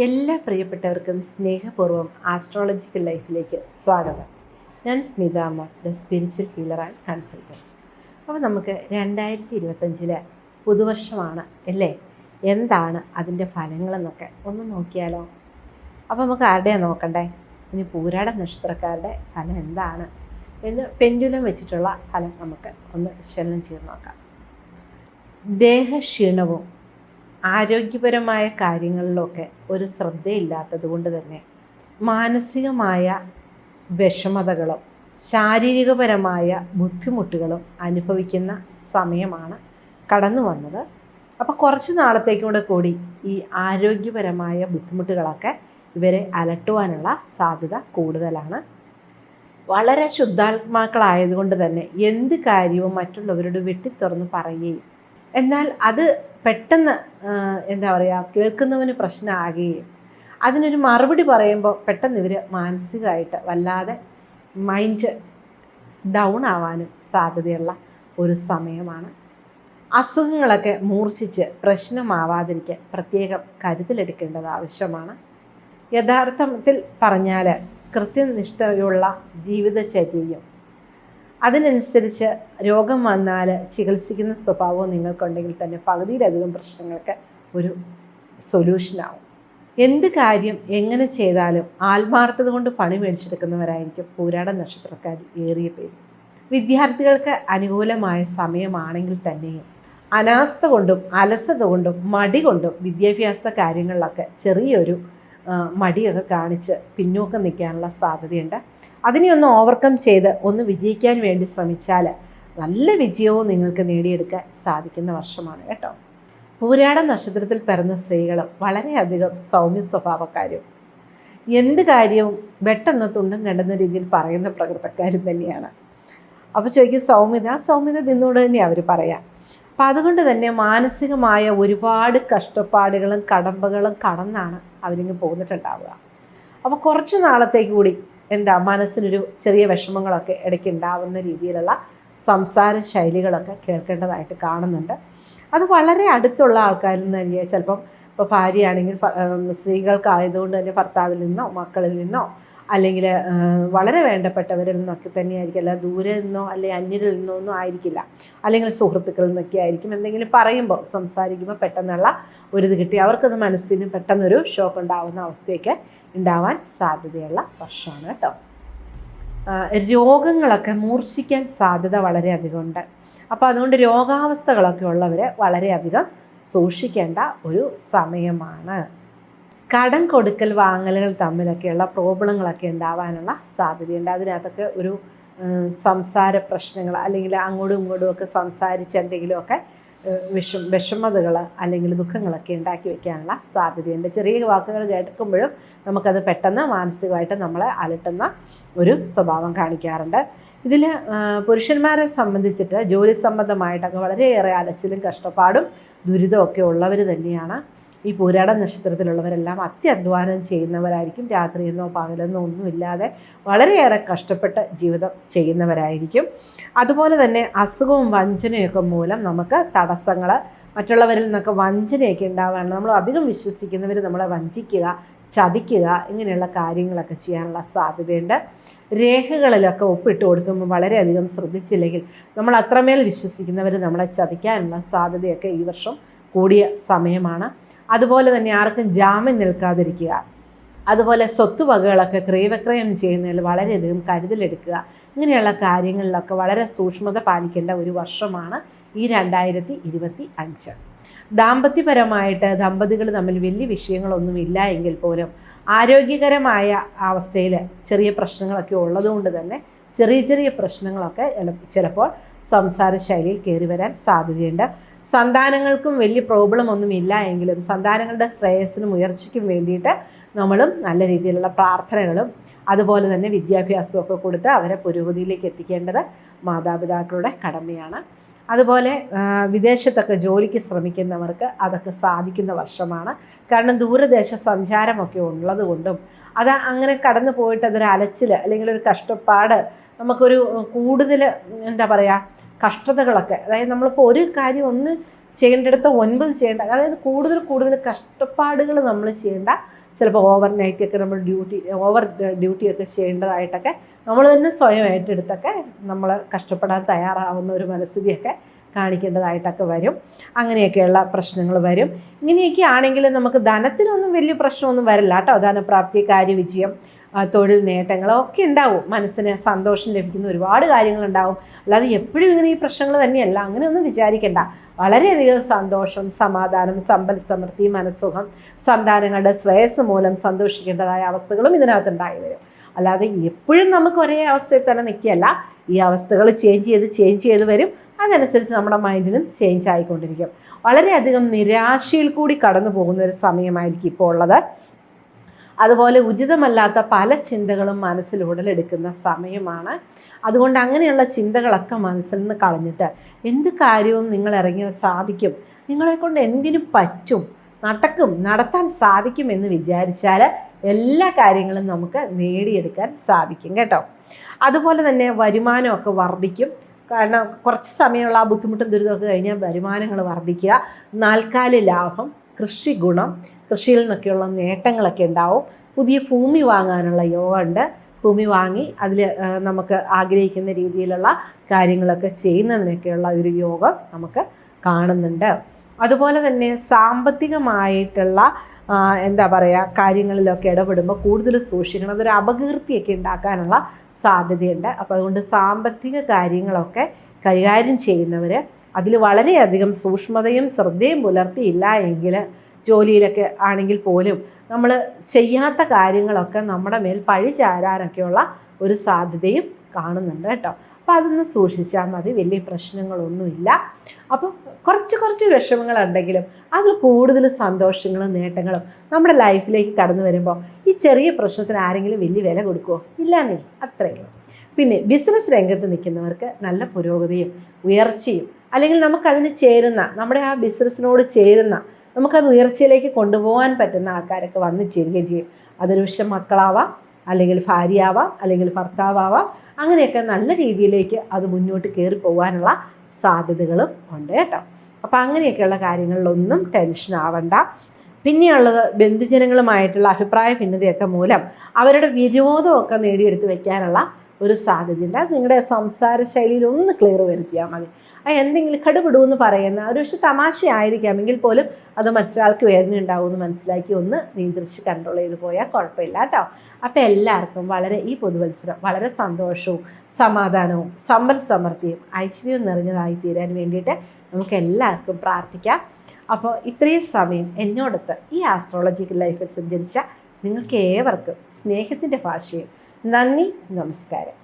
എല്ലാ പ്രിയപ്പെട്ടവർക്കും സ്നേഹപൂർവം ആസ്ട്രോളജിക്കൽ ലൈഫിലേക്ക് സ്വാഗതം. ഞാൻ Smitha Amma the spiritual healer and consultant അപ്പോൾ നമുക്ക് രണ്ടായിരത്തി ഇരുപത്തഞ്ചിലെ പുതുവർഷമാണ് അല്ലേ? എന്താണ് അതിന്റെ ഫലങ്ങളെന്നൊക്കെ ഒന്ന് നോക്കിയാലോ? അപ്പോൾ നമുക്ക് ആരുടെയാണ് നോക്കണ്ടേ? ഇനി പൂരാട നക്ഷത്രക്കാരുടെ ഫലം എന്താണ്? എന്ന് പെൻഡുലം വെച്ചിട്ടുള്ള ഫലം നമുക്ക് ഒന്ന് വിശകലനം ചെയ്ത് നോക്കാം. ദേഹക്ഷീണവും ആരോഗ്യപരമായ കാര്യങ്ങളിലൊക്കെ ഒരു ശ്രദ്ധയില്ലാത്തത് കൊണ്ട് തന്നെ മാനസികമായ വിഷമതകളും ശാരീരികപരമായ ബുദ്ധിമുട്ടുകളും അനുഭവിക്കുന്ന സമയമാണ് കടന്നു വന്നത്. അപ്പോൾ കുറച്ച് നാളത്തേക്കും കൂടെ കൂടി ഈ ആരോഗ്യപരമായ ബുദ്ധിമുട്ടുകളൊക്കെ ഇവരെ അലട്ടുവാനുള്ള സാധ്യത കൂടുതലാണ്. വളരെ ശുദ്ധാത്മാക്കളായതുകൊണ്ട് തന്നെ എന്ത് കാര്യവും മറ്റുള്ളവരോട് വെട്ടിത്തുറന്ന് പറയുകയും എന്നാൽ അത് പെട്ടെന്ന് എന്താ പറയുക കേൾക്കുന്നവന് പ്രശ്നമാകുകയും അതിനൊരു മറുപടി പറയുമ്പോൾ പെട്ടെന്ന് ഇവർ മാനസികമായിട്ട് വല്ലാതെ മൈൻഡ് ഡൗൺ ആവാനും സാധ്യതയുള്ള ഒരു സമയമാണ്. അസുഖങ്ങളൊക്കെ മൂർച്ഛിച്ച് പ്രശ്നമാവാതിരിക്കാൻ പ്രത്യേകം കരുതലെടുക്കേണ്ടത് ആവശ്യമാണ്. യഥാർത്ഥത്തിൽ പറഞ്ഞാൽ കൃത്യനിഷ്ഠയുള്ള ജീവിതചര്യയും അതിനനുസരിച്ച് രോഗം വന്നാൽ ചികിത്സിക്കുന്ന സ്വഭാവം നിങ്ങൾക്കുണ്ടെങ്കിൽ തന്നെ പകുതിയിലധികം പ്രശ്നങ്ങൾക്ക് ഒരു സൊല്യൂഷനാവും എന്ത് കാര്യം എങ്ങനെ ചെയ്താലും ആത്മാർത്ഥത കൊണ്ട് പണി മേടിച്ചെടുക്കുന്നവരായിരിക്കും പൂരാട നക്ഷത്രക്കാർ ഏറിയ പേര്. വിദ്യാർത്ഥികൾക്ക് അനുകൂലമായ സമയമാണെങ്കിൽ തന്നെയും അനാസ്ഥ കൊണ്ടും അലസത കൊണ്ടും മടി കൊണ്ടും വിദ്യാഭ്യാസ കാര്യങ്ങളിലൊക്കെ ചെറിയൊരു മടിയൊക്കെ കാണിച്ച് പിന്നോക്കം നിൽക്കാനുള്ള സാധ്യതയുണ്ട്. അതിനെ ഒന്ന് ഓവർകം ചെയ്ത് ഒന്ന് വിജയിക്കാൻ വേണ്ടി ശ്രമിച്ചാൽ നല്ല വിജയവും നിങ്ങൾക്ക് നേടിയെടുക്കാൻ സാധിക്കുന്ന വർഷമാണ് കേട്ടോ. പൂരാട നക്ഷത്രത്തിൽ പിറന്ന സ്ത്രീകളും വളരെയധികം സൗമ്യ സ്വഭാവക്കാരും. എന്ത് കാര്യവും പെട്ടെന്ന് തുണ്ടും കണ്ടെന്ന രീതിയിൽ പറയുന്ന പ്രകൃതക്കാരും തന്നെയാണ്. അപ്പോൾ ചോദിക്കും സൗമ്യത? സൗമ്യത നിന്നോട് തന്നെ അവർ പറയാം. അപ്പം അതുകൊണ്ട് തന്നെ മാനസികമായ ഒരുപാട് കഷ്ടപ്പാടുകളും കടമ്പകളും കടന്നാണ് അവരിങ്ങ് പോന്നിട്ടുണ്ടാവുക. അപ്പോൾ കുറച്ച് നാളത്തേക്ക് കൂടി എന്താ മനസ്സിനൊരു ചെറിയ വിഷമങ്ങളൊക്കെ ഇടയ്ക്ക് ഉണ്ടാവുന്ന രീതിയിലുള്ള സംസാര ശൈലികളൊക്കെ കേൾക്കേണ്ടതായിട്ട് കാണുന്നുണ്ട്. അത് വളരെ അടുത്തുള്ള ആൾക്കാരിൽ നിന്ന് തന്നെ ചിലപ്പം ഇപ്പോൾ ഭാര്യയാണെങ്കിൽ സ്ത്രീകൾക്കായതുകൊണ്ട് തന്നെ ഭർത്താവിൽ നിന്നോ മക്കളിൽ നിന്നോ അല്ലെങ്കിൽ വളരെ വേണ്ടപ്പെട്ടവരിൽ നിന്നൊക്കെ തന്നെയായിരിക്കും. അല്ല ദൂരെ നിന്നോ അല്ലെങ്കിൽ അന്യരിൽ നിന്നോ ഒന്നും ആയിരിക്കില്ല. അല്ലെങ്കിൽ സുഹൃത്തുക്കളിൽ നിന്നൊക്കെ ആയിരിക്കും. എന്തെങ്കിലും പറയുമ്പോൾ സംസാരിക്കുമ്പോൾ പെട്ടെന്നുള്ള ഒരു ഇത് കിട്ടി. അവർക്കത് മനസ്സിന് പെട്ടെന്നൊരു ഷോക്ക് ഉണ്ടാവുന്ന അവസ്ഥയൊക്കെ ഉണ്ടാവാൻ സാധ്യതയുള്ള വർഷമാണ് കേട്ടോ. രോഗങ്ങളൊക്കെ മൂർച്ഛിക്കാൻ സാധ്യത വളരെയധികം ഉണ്ട്. അപ്പോൾ അതുകൊണ്ട് രോഗാവസ്ഥകളൊക്കെ ഉള്ളവരെ വളരെയധികം സൂക്ഷിക്കേണ്ട ഒരു സമയമാണ്. കടം കൊടുക്കൽ വാങ്ങലുകൾ തമ്മിലൊക്കെയുള്ള പ്രോബ്ലങ്ങളൊക്കെ ഉണ്ടാവാനുള്ള സാധ്യതയുണ്ട്. അതിനകത്തൊക്കെ ഒരു സംസാര പ്രശ്നങ്ങൾ അല്ലെങ്കിൽ അങ്ങോട്ടും ഇങ്ങോട്ടും ഒക്കെ സംസാരിച്ച് എന്തെങ്കിലുമൊക്കെ വിഷം വിഷമതകൾ അല്ലെങ്കിൽ ദുഃഖങ്ങളൊക്കെ ഉണ്ടാക്കി വയ്ക്കാനുള്ള സാധ്യതയുണ്ട്. ചെറിയ വാക്കുകൾ കേൾക്കുമ്പോഴും നമുക്കത് പെട്ടെന്ന് മാനസികമായിട്ട് നമ്മളെ അലട്ടുന്ന ഒരു സ്വഭാവം കാണിക്കാറുണ്ട്. ഇതിൽ പുരുഷന്മാരെ സംബന്ധിച്ചിട്ട് ജോലി സംബന്ധമായിട്ടൊക്കെ വളരെയേറെ അലച്ചിലും കഷ്ടപ്പാടും ദുരിതമൊക്കെ ഉള്ളവർ തന്നെയാണ്. ഈ പൂരാട നക്ഷത്രത്തിലുള്ളവരെല്ലാം അത്യധ്വാനം ചെയ്യുന്നവരായിരിക്കും. രാത്രിയെന്നോ പകലെന്നോ ഒന്നുമില്ലാതെ വളരെയേറെ കഷ്ടപ്പെട്ട് ജീവിതം ചെയ്യുന്നവരായിരിക്കും. അതുപോലെ തന്നെ അസുഖവും വഞ്ചനയൊക്കെ മൂലം നമുക്ക് തടസ്സങ്ങൾ മറ്റുള്ളവരിൽ നിന്നൊക്കെ വഞ്ചനയൊക്കെ ഉണ്ടാവാറുണ്ട് നമ്മൾ അധികം വിശ്വസിക്കുന്നവർ നമ്മളെ വഞ്ചിക്കുക ചതിക്കുക ഇങ്ങനെയുള്ള കാര്യങ്ങളൊക്കെ ചെയ്യാനുള്ള സാധ്യതയുണ്ട്. രേഖകളിലൊക്കെ ഒപ്പിട്ട് കൊടുക്കുമ്പോൾ വളരെയധികം ശ്രദ്ധിച്ചില്ലെങ്കിൽ നമ്മൾ അത്രമേൽ വിശ്വസിക്കുന്നവർ നമ്മളെ ചതിക്കാനുള്ള സാധ്യതയൊക്കെ ഈ വർഷം കൂടിയ സമയമാണ്. അതുപോലെ തന്നെ ആർക്കും ജാമ്യം നിൽക്കാതിരിക്കുക. അതുപോലെ സ്വത്തുവകകളൊക്കെ ക്രയവിക്രയം ചെയ്യുന്നതിൽ വളരെയധികം കരുതലെടുക്കുക. ഇങ്ങനെയുള്ള കാര്യങ്ങളിലൊക്കെ വളരെ സൂക്ഷ്മത പാലിക്കേണ്ട ഒരു വർഷമാണ് ഈ രണ്ടായിരത്തി ഇരുപത്തി അഞ്ച് ദാമ്പത്യപരമായിട്ട് ദമ്പതികൾ തമ്മിൽ വലിയ വിഷയങ്ങളൊന്നും ഇല്ല എങ്കിൽ പോലും ആരോഗ്യകരമായ അവസ്ഥയിൽ ചെറിയ പ്രശ്നങ്ങളൊക്കെ ഉള്ളതുകൊണ്ട് തന്നെ ചെറിയ ചെറിയ പ്രശ്നങ്ങളൊക്കെ ചിലപ്പോൾ സംസാര ശൈലിയിൽ കയറി വരാൻ സാധ്യതയുണ്ട്. സന്താനങ്ങൾക്കും വലിയ പ്രോബ്ലം ഒന്നും ഇല്ല എങ്കിലും സന്താനങ്ങളുടെ ശ്രേയസ്സിനും ഉയർച്ചയ്ക്കും വേണ്ടിയിട്ട് നമ്മളും നല്ല രീതിയിലുള്ള പ്രാർത്ഥനകളും അതുപോലെ തന്നെ വിദ്യാഭ്യാസമൊക്കെ കൊടുത്ത് അവരെ പുരോഗതിയിലേക്ക് എത്തിക്കേണ്ടത് മാതാപിതാക്കളുടെ കടമയാണ്. അതുപോലെ വിദേശത്തൊക്കെ ജോലിക്ക് ശ്രമിക്കുന്നവർക്ക് അതൊക്കെ സാധിക്കുന്ന വർഷമാണ്. കാരണം ദൂരദേശ സഞ്ചാരമൊക്കെ ഉള്ളതുകൊണ്ടും അത് അങ്ങനെ കടന്നു പോയിട്ട് അതൊരു അലച്ചിൽ അല്ലെങ്കിൽ ഒരു കഷ്ടപ്പാട് നമുക്കൊരു കൂടുതൽ എന്താ പറയുക കഷ്ടതകളൊക്കെ. അതായത് നമ്മളിപ്പോൾ ഒരു കാര്യം ഒന്ന് ചെയ്യേണ്ടിടത്ത് ഒൻപത് ചെയ്യേണ്ട അതായത് കൂടുതൽ കൂടുതൽ കഷ്ടപ്പാടുകൾ നമ്മൾ ചെയ്യേണ്ട ചിലപ്പോൾ ഓവർ നൈറ്റ് ഒക്കെ നമ്മൾ ഡ്യൂട്ടി ഓവർ ഡ്യൂട്ടി ഒക്കെ ചെയ്യേണ്ടതായിട്ടൊക്കെ നമ്മൾ തന്നെ സ്വയം ഏറ്റെടുത്തൊക്കെ നമ്മൾ കഷ്ടപ്പെടാൻ തയ്യാറാവുന്ന ഒരു മനസ്ഥിതിയൊക്കെ കാണിക്കേണ്ടതായിട്ടൊക്കെ വരും. അങ്ങനെയൊക്കെയുള്ള പ്രശ്നങ്ങൾ വരും. ഇങ്ങനെയൊക്കെ ആണെങ്കിൽ നമുക്ക് ധനത്തിനൊന്നും വലിയ പ്രശ്നമൊന്നും വരില്ല കേട്ടോ. ധനപ്രാപ്തി കാര്യവിജയം തൊഴിൽ നേട്ടങ്ങളോ ഒക്കെ ഉണ്ടാവും. മനസ്സിന് സന്തോഷം ലഭിക്കുന്ന ഒരുപാട് കാര്യങ്ങളുണ്ടാവും. അല്ലാതെ എപ്പോഴും ഇങ്ങനെ ഈ പ്രശ്നങ്ങൾ തന്നെയല്ല. അങ്ങനെയൊന്നും വിചാരിക്കേണ്ട. വളരെയധികം സന്തോഷം സമാധാനം സമ്പൽ സമൃദ്ധി മനസ്സുഖം സന്താനങ്ങളുടെ ശ്രേയസ് മൂലം സന്തോഷിക്കേണ്ടതായ അവസ്ഥകളും ഇതിനകത്ത് ഉണ്ടായി വരും. അല്ലാതെ എപ്പോഴും നമുക്ക് ഒരേ അവസ്ഥയിൽ തന്നെ നിൽക്കുകയല്ല. ഈ അവസ്ഥകൾ ചേഞ്ച് ചെയ്ത് ചേഞ്ച് ചെയ്ത് വരും. അതനുസരിച്ച് നമ്മുടെ മൈൻഡിനും ചേഞ്ച് ആയിക്കൊണ്ടിരിക്കും. വളരെയധികം നിരാശയിൽ കൂടി കടന്നു പോകുന്ന ഒരു സമയമായിരിക്കും ഇപ്പോൾ ഉള്ളത്. അതുപോലെ ഉചിതമല്ലാത്ത പല ചിന്തകളും മനസ്സിൽ ഉടലെടുക്കുന്ന സമയമാണ്. അതുകൊണ്ട് അങ്ങനെയുള്ള ചിന്തകളൊക്കെ മനസ്സിൽ നിന്ന് കളഞ്ഞിട്ട് എന്ത് കാര്യവും നിങ്ങൾ ഇറങ്ങി സാധിക്കും. നിങ്ങളെക്കൊണ്ട് എന്തിനും പറ്റും നടക്കും നടത്താൻ സാധിക്കും എന്ന് വിചാരിച്ചാൽ എല്ലാ കാര്യങ്ങളും നമുക്ക് നേടിയെടുക്കാൻ സാധിക്കും കേട്ടോ. അതുപോലെ തന്നെ വരുമാനമൊക്കെ വർദ്ധിക്കും. കാരണം കുറച്ച് സമയമുള്ള ആ ബുദ്ധിമുട്ടും ദുരിതമൊക്കെ കഴിഞ്ഞാൽ വരുമാനങ്ങൾ വർദ്ധിക്കുക നാൽക്കാലി ലാഭം കൃഷി ഗുണം കൃഷിയിൽ നിന്നൊക്കെയുള്ള നേട്ടങ്ങളൊക്കെ ഉണ്ടാവും. പുതിയ ഭൂമി വാങ്ങാനുള്ള യോഗ ഉണ്ട് ഭൂമി വാങ്ങി അതിൽ നമുക്ക് ആഗ്രഹിക്കുന്ന രീതിയിലുള്ള കാര്യങ്ങളൊക്കെ ചെയ്യുന്നതിനൊക്കെയുള്ള ഒരു യോഗം നമുക്ക് കാണുന്നുണ്ട്. അതുപോലെ തന്നെ സാമ്പത്തികമായിട്ടുള്ള എന്താ പറയുക കാര്യങ്ങളിലൊക്കെ ഇടപെടുമ്പോൾ കൂടുതൽ സൂക്ഷിക്കണം. അതൊരു അപകീർത്തിയൊക്കെ ഉണ്ടാക്കാനുള്ള സാധ്യതയുണ്ട്. അപ്പോൾ അതുകൊണ്ട് സാമ്പത്തിക കാര്യങ്ങളൊക്കെ കൈകാര്യം ചെയ്യുന്നവർ അതിൽ വളരെയധികം സൂക്ഷ്മതയും ശ്രദ്ധയും പുലർത്തിയില്ല എങ്കിൽ ജോലിയിലൊക്കെ ആണെങ്കിൽ പോലും നമ്മൾ ചെയ്യാത്ത കാര്യങ്ങളൊക്കെ നമ്മുടെ മേൽ പഴി ചാരാനൊക്കെയുള്ള ഒരു സാധ്യതയും കാണുന്നുണ്ട് കേട്ടോ. അപ്പോൾ അതൊന്ന് സൂക്ഷിച്ചാൽ മതി വലിയ പ്രശ്നങ്ങളൊന്നുമില്ല. അപ്പോൾ കുറച്ച് കുറച്ച് വിഷമങ്ങളുണ്ടെങ്കിലും അതിൽ കൂടുതൽ സന്തോഷങ്ങളും നേട്ടങ്ങളും നമ്മുടെ ലൈഫിലേക്ക് കടന്നു വരുമ്പോൾ ഈ ചെറിയ പ്രശ്നത്തിന് ആരെങ്കിലും വലിയ വില കൊടുക്കുമോ ഇല്ലാന്നേ അത്രയേ പിന്നെ ബിസിനസ് രംഗത്ത് നിൽക്കുന്നവർക്ക് നല്ല പുരോഗതിയും ഉയർച്ചയും അല്ലെങ്കിൽ നമുക്കതിന് ചേരുന്ന നമ്മുടെ ആ ബിസിനസ്സിനോട് ചേരുന്ന നമുക്കത് ഉയർച്ചയിലേക്ക് കൊണ്ടുപോകാൻ പറ്റുന്ന ആൾക്കാരൊക്കെ വന്നു ചേരുകയും ചെയ്യും. അതൊരു പക്ഷേ മക്കളാവാം അല്ലെങ്കിൽ ഭാര്യയാവാം അല്ലെങ്കിൽ ഭർത്താവാവാം. അങ്ങനെയൊക്കെ നല്ല രീതിയിലേക്ക് അത് മുന്നോട്ട് കയറി പോകാനുള്ള സാധ്യതകളും ഉണ്ട് കേട്ടോ. അപ്പോൾ അങ്ങനെയൊക്കെയുള്ള കാര്യങ്ങളിലൊന്നും ടെൻഷൻ ആവണ്ട. പിന്നെയുള്ളത് ബന്ധുജനങ്ങളുമായിട്ടുള്ള അഭിപ്രായ ഭിന്നതയൊക്കെ മൂലം അവരുടെ വിരോധമൊക്കെ നേടിയെടുത്ത് വെക്കാനുള്ള ഒരു സാധ്യതയുണ്ട് അത് നിങ്ങളുടെ സംസാര ശൈലിയിൽ ഒന്ന് ക്ലിയർ വരുത്തിയാൽ മതി. അത് എന്തെങ്കിലും കടുപിടുമെന്ന് പറയുന്ന ഒരു പക്ഷെ തമാശയായിരിക്കാം. എങ്കിൽ പോലും അത് മറ്റൊരാൾക്ക് വേദന ഉണ്ടാവുമെന്ന് മനസ്സിലാക്കി ഒന്ന് നിയന്ത്രിച്ച് കൺട്രോൾ ചെയ്ത് പോയാൽ കുഴപ്പമില്ല കേട്ടോ. അപ്പോൾ എല്ലാവർക്കും വളരെ ഈ പൊതുവത്സരം വളരെ സന്തോഷവും സമാധാനവും സമ്പൽ സമൃദ്ധിയും ഐശ്വര്യവും നിറഞ്ഞതായി തീരാൻ വേണ്ടിയിട്ട് നമുക്ക് എല്ലാവർക്കും പ്രാർത്ഥിക്കാം. അപ്പോൾ ഇത്രയും സമയം എന്നോടൊത്ത് ഈ ആസ്ട്രോളജിക്കൽ ലൈഫിൽ സഞ്ചരിച്ച നിങ്ങൾക്ക് ഏവർക്കും സ്നേഹത്തിന്റെ ഭാഷയും നന്ദി നമസ്കാരം.